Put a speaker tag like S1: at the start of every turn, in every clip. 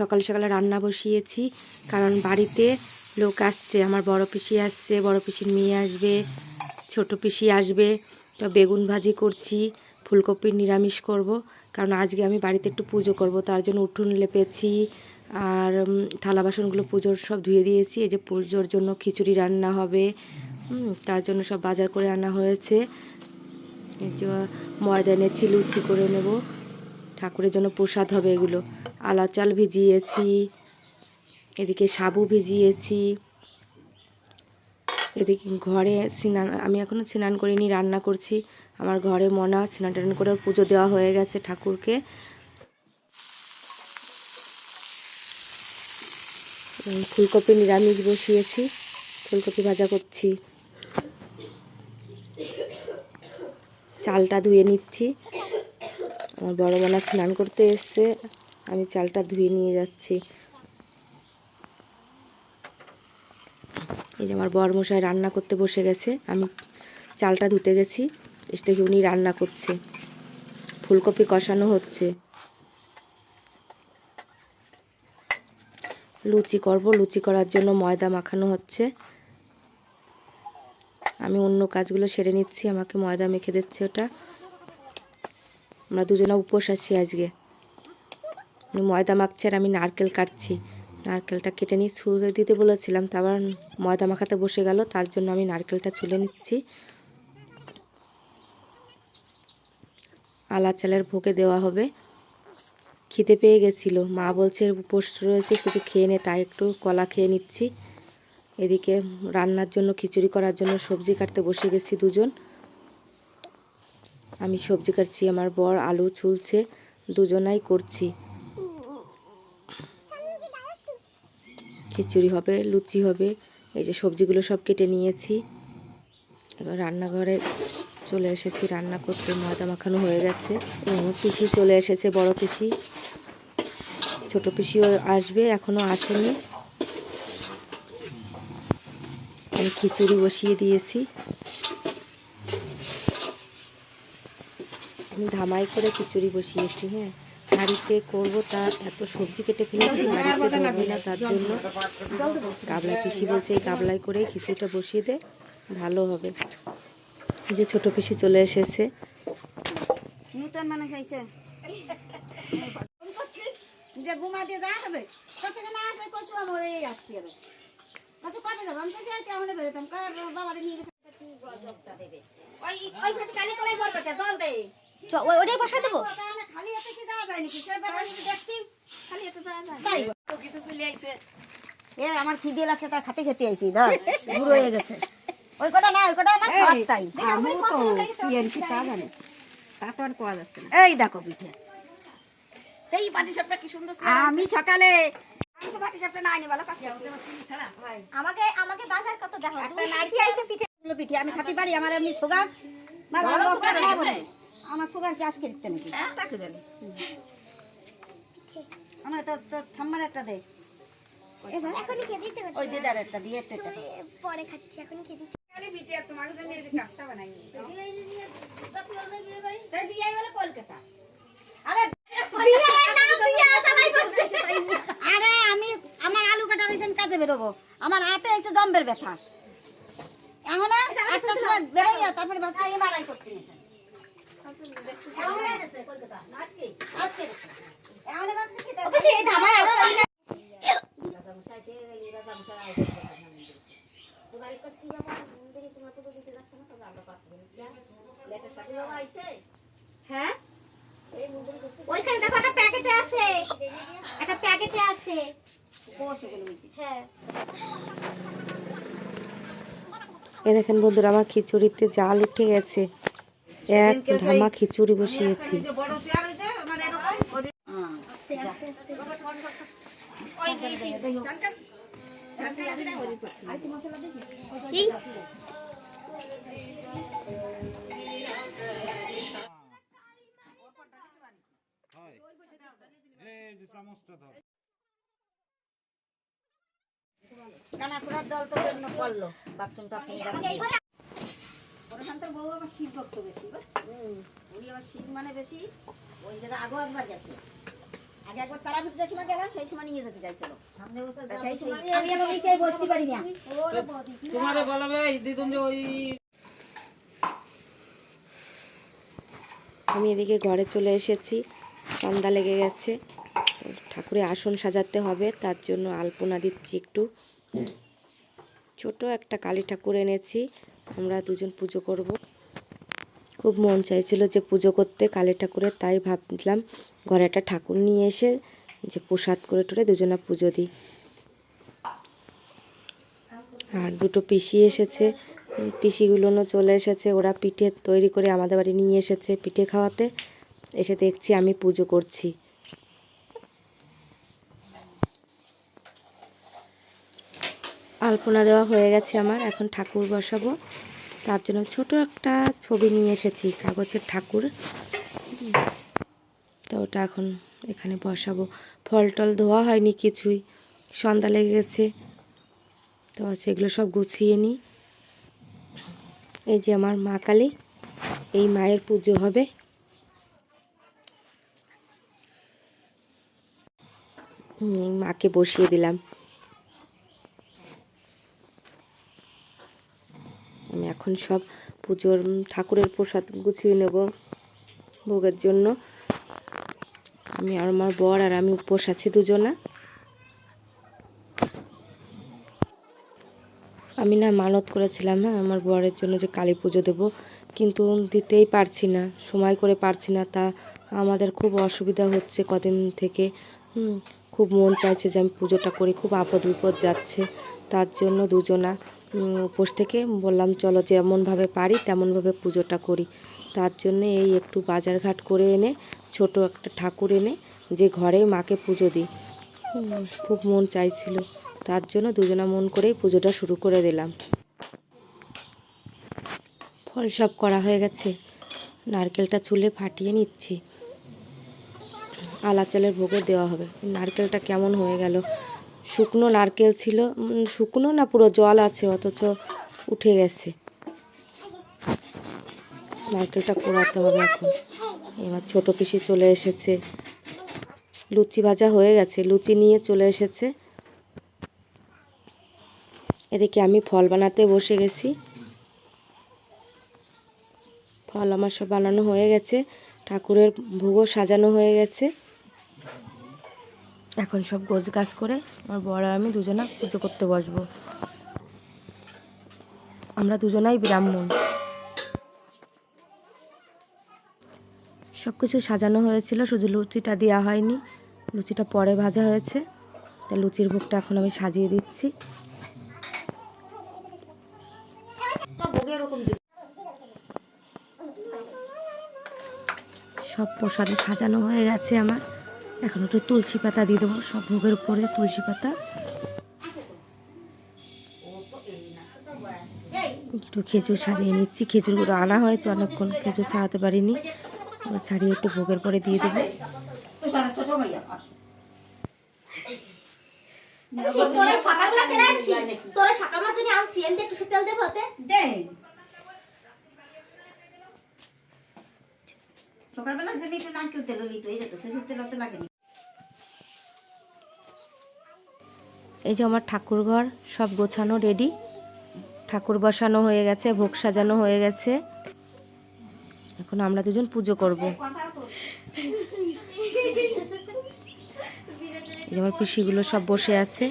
S1: সকাল সকালে রান্না বসিয়েছি, কারণ বাড়িতে লোক আসছে, আমার বড় পিসি আসছে, বড় পিসির মেয়ে আসবে, ছোট পিসি আসবে, তো বেগুন ভাজি করছি, ফুলকপির নিরামিষ করব, কারণ আজকে আমি বাড়িতে একটু পুজো করব, তার জন্য উঠোন লেপেছি, আর থালা বাসনগুলো পুজোর সব ধুয়ে দিয়েছি, এই যে পুজোর জন্য খিচুড়ি রান্না হবে তার জন্য সব বাজার করে আনা হয়েছে, এই যে ময়দা এনেছি, লুচি করে নেব, ঠাকুরের জন্য প্রসাদ হবে এগুলো। আলা চাল ভিজিয়েছি, এদিকে সাবু ভিজিয়েছি, এদিকে ঘরে স্নান, আমি এখনও স্নান করিনি, রান্না করছি। আমার ঘরে মনা, স্নান টান করে পুজো দেওয়া হয়ে গেছে ঠাকুরকে। ফুলকপি নিরামিষ বসিয়েছি, ফুলকপি ভাজা করছি। চালটা ধুয়ে নিচ্ছি। আমার বড় বোনা স্নান করতে এসছে। আমি চালটা ধুয়ে নিয়ে যাচ্ছি। এই যে আমার বরমশাই রান্না করতে বসে গেছে, আমি চালটা ধুতে গেছি, এসে দেখি উনি রান্না করছে। ফুলকপি কষানো হচ্ছে। লুচি করব, লুচি করার জন্য ময়দা মাখানো হচ্ছে। আমি অন্য কাজগুলো সেরে নিচ্ছি, আমাকে ময়দা মেখে দিচ্ছে ওটা। আমরা দুজনে উপোস আছি আজকে। ময়দা মাখছে আর আমি নারকেল কাটছি। নারকেলটা কেটে নিয়ে ছুলে দিতে বলেছিলাম তা আবার ময়দা মাখাতে বসে গেল, তার জন্য আমি নারকেলটা ছুলে নিচ্ছি। আলা চালের ভোগে দেওয়া হবে। খিদে পেয়ে গেছিল। মা বলছে, উপোস রয়েছে, কিছু খেয়ে নে, তাই একটু কলা খেয়ে নিচ্ছি। এদিকে রান্নার জন্য, খিচুড়ি করার জন্য সবজি কাটতে বসে গেছি দুজন। আমি সবজি কাটছি, আমার বর আলু ছুলছে, দুজনাই করছি। খিচুড়ি হবে, লুচি হবে, এই যে সবজিগুলো সব কেটে নিয়েছি। এবার রান্নাঘরে চলে এসেছি, রান্না করতে ময়দা মাখানো হয়ে গেছে। পিসি চলে এসেছে, বড় পিসি। ছোট পিসিও আসবে, এখনও আসেনি। আমি খিচুড়ি বসিয়ে দিয়েছি। আমি ধামাই করে খিচুড়ি বসিয়েছি হ্যাঁ। হাঁড়িতে করব, তা এত সবজি কেটে ফেলেছি না তার জন্য। গাবলা পিসি বলছে, এই গাবলাই করে খিচুড়িটা বসিয়ে দে, ভালো হবে। যে ছোট পিসি চলে এসেছে।
S2: যে দিয়ে হবে না কচু এখন বেরোতাম। নিয়ে ওই ওই কালি করাই পড়বে কে? জল দে।
S3: ওটাই বসা দেবো।
S2: খালি হাতে কি যাওয়া যায় নাকি সে ব্যাপারে দেখছি খালি হাতে যাওয়া যায় তাই কিছু চলে আইছে এ আমার খিদে লাগছে তা খাতে খেতে আইছি ধর বুড়ো হয়ে গেছে। ওই কটা না ওই কটা আমার খাওয়ার চাই আমি তো কি আর কি তা জানি। তা তো আর কোয়া যাচ্ছে না। এই দেখো পিঠে।
S3: এই পাটি সাপটা কি সুন্দর
S2: আমি সকালে আমি তো সাপটা ভালো
S3: আমাকে আমাকে বাজার কত দেখো
S2: একটা আইছে পিঠে? পিঠে আমি খাতে পারি আমার এমনি সুগার ভালো খাব না। আমার সুগার কি আজকে দিতে নাকি?
S3: তাকে জানি।
S2: আমার তো তোর ঠাম্মার একটা দে।
S3: এবার এখনই খেতে ইচ্ছে করছে
S2: ওই দিদার একটা দিয়ে তো
S3: পরে খাচ্ছি খেতে ইচ্ছে
S2: খালি পিঠে তোমার জন্য এই কাজটা বানাই বিয়ে কলকাতা। আরে আরে আমি আমার আলু কাটা রয়েছেন কাজে বেরোবো। আমার হাতে এসে জম্বের ব্যথা। এখন আটটার সময় বেরোইয়া তারপরে ভাবছি এই করতে
S3: হ্যাঁ ওইখানে দেখো একটা প্যাকেটে আছে একটা প্যাকেটে আছে
S1: এ দেখেন বন্ধুরা, আমার খিচুড়িতে জাল উঠে গেছে। এক ধামা খিচুড়ি বসিয়েছি।
S3: আস্তে আস্তে আস্তে এই
S2: কানাকুড়ার দল তো জন্য করল বাথরুম টাথরুম বউ আবার শিব ভক্ত বেশি আবার শিব মানে বেশি ওই জায়গায় আগো একবার গেছে। আগে একবার তারাপীঠ যে সময় গেলাম সেই সময় নিয়ে যেতে চাইছিল। সেই সময় আমি আবার নিচেই বসতে পারি না।
S4: তোমারে বলবে দিদুম যে ওই
S1: আমি এদিকে ঘরে চলে এসেছি সন্ধ্যা লেগে গেছে। তো ঠাকুরের আসন সাজাতে হবে তার জন্য আলপনা দিচ্ছি একটু। ছোট একটা কালী ঠাকুর এনেছি। আমরা দুজন পুজো করব। খুব মন চাইছিল যে পুজো করতে কালী ঠাকুরের তাই ভাবলাম ঘরে একটা ঠাকুর নিয়ে এসে যে প্রসাদ করে টরে দুজনা পুজো দিই। আর দুটো পিসি এসেছে। উম, পিসিগুলোও চলে এসেছে। ওরা পিঠে তৈরি করে আমাদের বাড়ি নিয়ে এসেছে পিঠে খাওয়াতে। এসে দেখছি আমি পুজো করছি। আলপনা দেওয়া হয়ে গেছে আমার, এখন ঠাকুর বসাবো। তার জন্য ছোট একটা ছবি নিয়ে এসেছি, কাগজের ঠাকুর। তো ওটা এখন এখানে বসাবো। ফল টল ধোয়া হয়নি কিছুই, সন্ধ্যা লেগে গেছে। তো সেগুলো সব গুছিয়ে নিই। এই যে আমার মা কালী, এই মায়ের পুজো হবে। মাকে বসিয়ে দিলাম। আমি এখন সব পুজোর ঠাকুরের প্রসাদ গুছিয়ে নেব ভোগের জন্য। আমি আর আমার বর আর আমি উপোস আছি দুজনা। আমি না মানত করেছিলাম হ্যাঁ আমার বরের জন্য যে কালী পুজো দেবো, কিন্তু দিতেই পারছি না, সময় করে পারছি না। তা আমাদের খুব অসুবিধা হচ্ছে কদিন থেকে। খুব মন চাইছে যে আমি পুজোটা করি, খুব আপদ বিপদ যাচ্ছে, তার জন্য দুজনা উপোস থেকে বললাম, চলো যেমনভাবে পারি, তেমনভাবে পুজোটা করি। তার জন্য এই একটু বাজারঘাট করে এনে, ছোট একটা ঠাকুর এনে, যে ঘরে মাকে পুজো দিই। খুব মন চাইছিল। তার জন্য দুজনা মন করেই পুজোটা শুরু করে দিলাম। ফল সব করা হয়ে গেছে। নারকেলটা চুলে ফাটিয়ে নিচ্ছি। আলা চালের ভোগে দেওয়া হবে। নারকেলটা কেমন হয়ে গেল? শুকনো নারকেল ছিল। শুকনো না, পুরো জল আছে, অথচ উঠে গেছে। নারকেলটা পোড়াতে হবে এখন। এবার ছোটো পিসি চলে এসেছে। লুচি ভাজা হয়ে গেছে, লুচি নিয়ে চলে এসেছে। এদিকে আমি ফল বানাতে বসে গেছি। ফল আমার সব বানানো হয়ে গেছে। ঠাকুরের ভোগও সাজানো হয়ে গেছে। এখন সব গোছ গাছ করে আমার বড় আমি দুজনা পুজো করতে বসবো। আমরা দুজনাই ব্রাহ্মণ। সব কিছু সাজানো হয়েছিল, শুধু লুচিটা দেওয়া হয়নি, লুচিটা পরে ভাজা হয়েছে। তা লুচির ভোগটা এখন আমি সাজিয়ে দিচ্ছি। সব প্রসাদে সাজানো হয়ে গেছে আমার। এখন একটু তুলসী পাতা দিয়ে দেবো, সব ভোগের উপরে তুলসী পাতা। একটু খেজুর ছাড়িয়ে নিচ্ছি, খেজুরগুলো আনা হয়েছে অনেকক্ষণ, খেজুর ছাড়াতে পারিনি। ছাড়িয়ে একটু ভোগের পরে দিয়ে দেবো।
S3: সকালবেলা
S2: যদি একটু নারকেল তেল হয়ে যেত তেল অত
S1: এই যে আমার ঠাকুর ঘর সব গোছানো রেডি ঠাকুর বসানো হয়ে গেছে, ভোগ সাজানো হয়ে গেছে। এখন আমরা দুজন পুজো করব। এই যে আমার পিসিগুলো সব বসে আছে।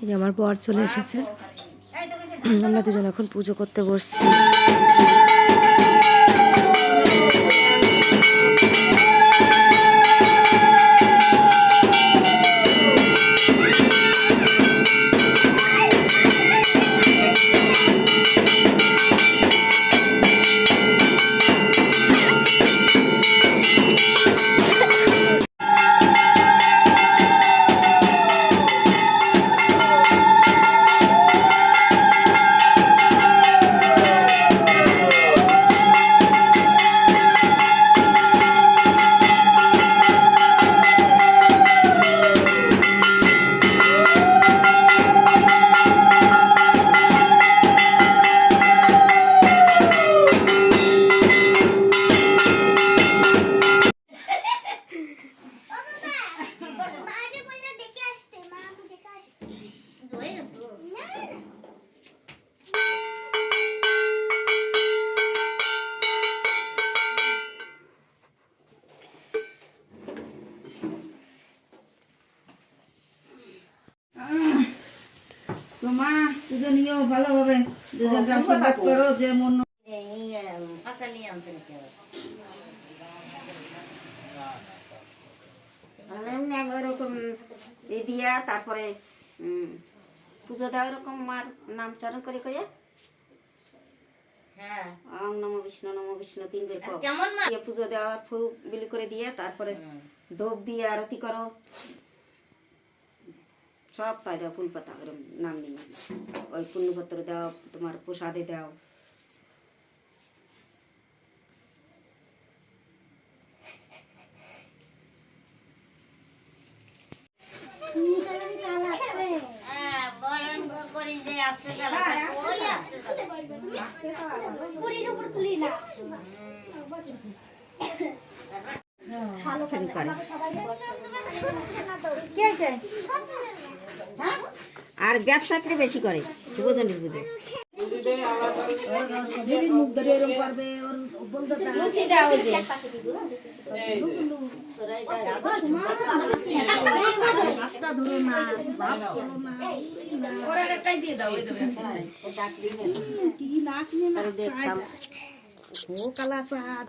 S2: এই
S1: যে আমার বর চলে এসেছে। আমরা দুজন এখন পুজো করতে বসছি।
S2: আশীর্বাদ করো যে মন ওরকম দিয়া তারপরে উম, পুজো দেওয়া ওরকম মার নাম চরণ করে করে
S3: হ্যাঁ।
S2: ওং নম বিষ্ণু নম বিষ্ণু দিয়ে পুজো দেওয়া ফুল বিলি করে দিয়ে তারপরে ধূপ দিয়ে আরতি করো। সব তাই দাও ফুল পাতা ওরম নাম নিয়ে ওই পুণ্যপত্র দাও, তোমার প্রসাদে দাও।
S3: বরণ করি যে
S2: ছেড়ে করে হ্যাঁ? আর ব্যবসাতে বেশি করে শুভজনীর পুজো আরে ও কালা সাদ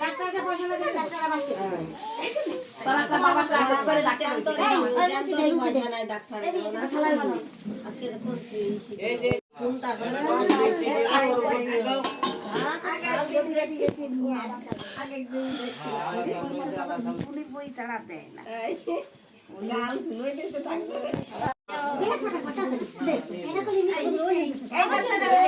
S2: ডাক্তারকে পয়সা না? দিলে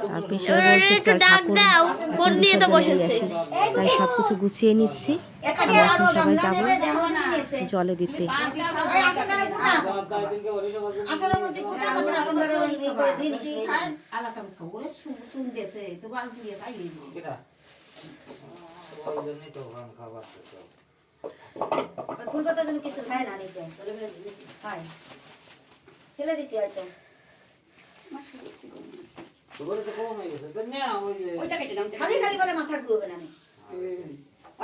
S1: হ্যাঁ। আর পিসে বলছে চল ঠাকুর তাই সব কিছু গুছিয়ে নিচ্ছি
S2: এখানে
S1: আমরা
S2: আরও
S1: এখন সবাই
S2: গামলা
S1: যাব
S2: দেবে,
S1: জলে দিতে
S2: ইয়ে দিই, নাকি আলাদা খাব। ওরে সু- তো গাল ফুলিয়ে খাই এই যে।
S4: কেটা? ওই জন্যই তো ওখানে খাবার খেতে হবে।
S2: ওই ফুলপাতা যেন কিছু খায় না নিচে, খায়। ফেলে দিতে হয়তো। খালি খালি বলে মাথা ঘুরবে না।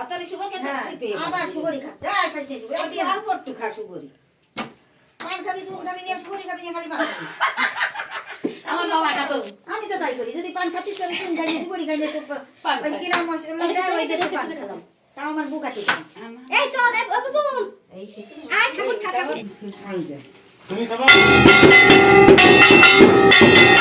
S2: অতরে খেতে আবার সুগারই খাচ্ছে, আর খাইতে। এই অল্প একটু খা সুগারই। পান খাবি, খাবি নিয়ে, খাবি নিয়ে, খালি পান খাবি। আমি তো তাই করি যদি পান খাচ্ছি চলে চুন খাইলে সুপারি খাইলে তো ওই কিরাম মশলা দেয় ওই দিয়ে পান খেলাম তাও আমার বুক আছে
S3: এই চল বাবু বোন আয় ঠাকুর ঠাকুর
S5: ও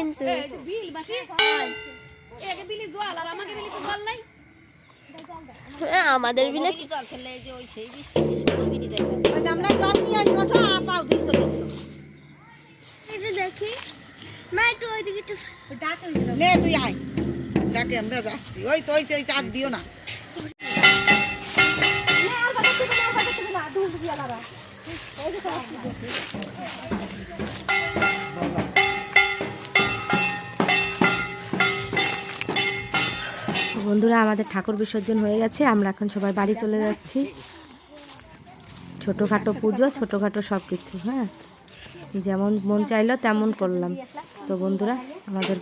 S5: হয় কিন্তু হ্যাঁ, আমাদের বিলে
S2: ওই গামলায় জল নিয়ে আসি ওঠো আর পাও দিয়ে চলে এসো
S5: দেখি মা একটু ওইদিকে একটু
S2: নে তুই আয় যাকে আমরা যাচ্ছি ওই তো ওই তো, ওই চাপ দিও না
S1: তো বন্ধুরা, আমাদের ঠাকুর বিসর্জন হয়ে গেছে। আমরা এখন সবাই বাড়ি চলে যাচ্ছি। ছোটোখাটো পুজো, ছোটোখাটো সব কিছু হ্যাঁ? যেমন মন চাইলো তেমন করলাম। তো বন্ধুরা, আমাদের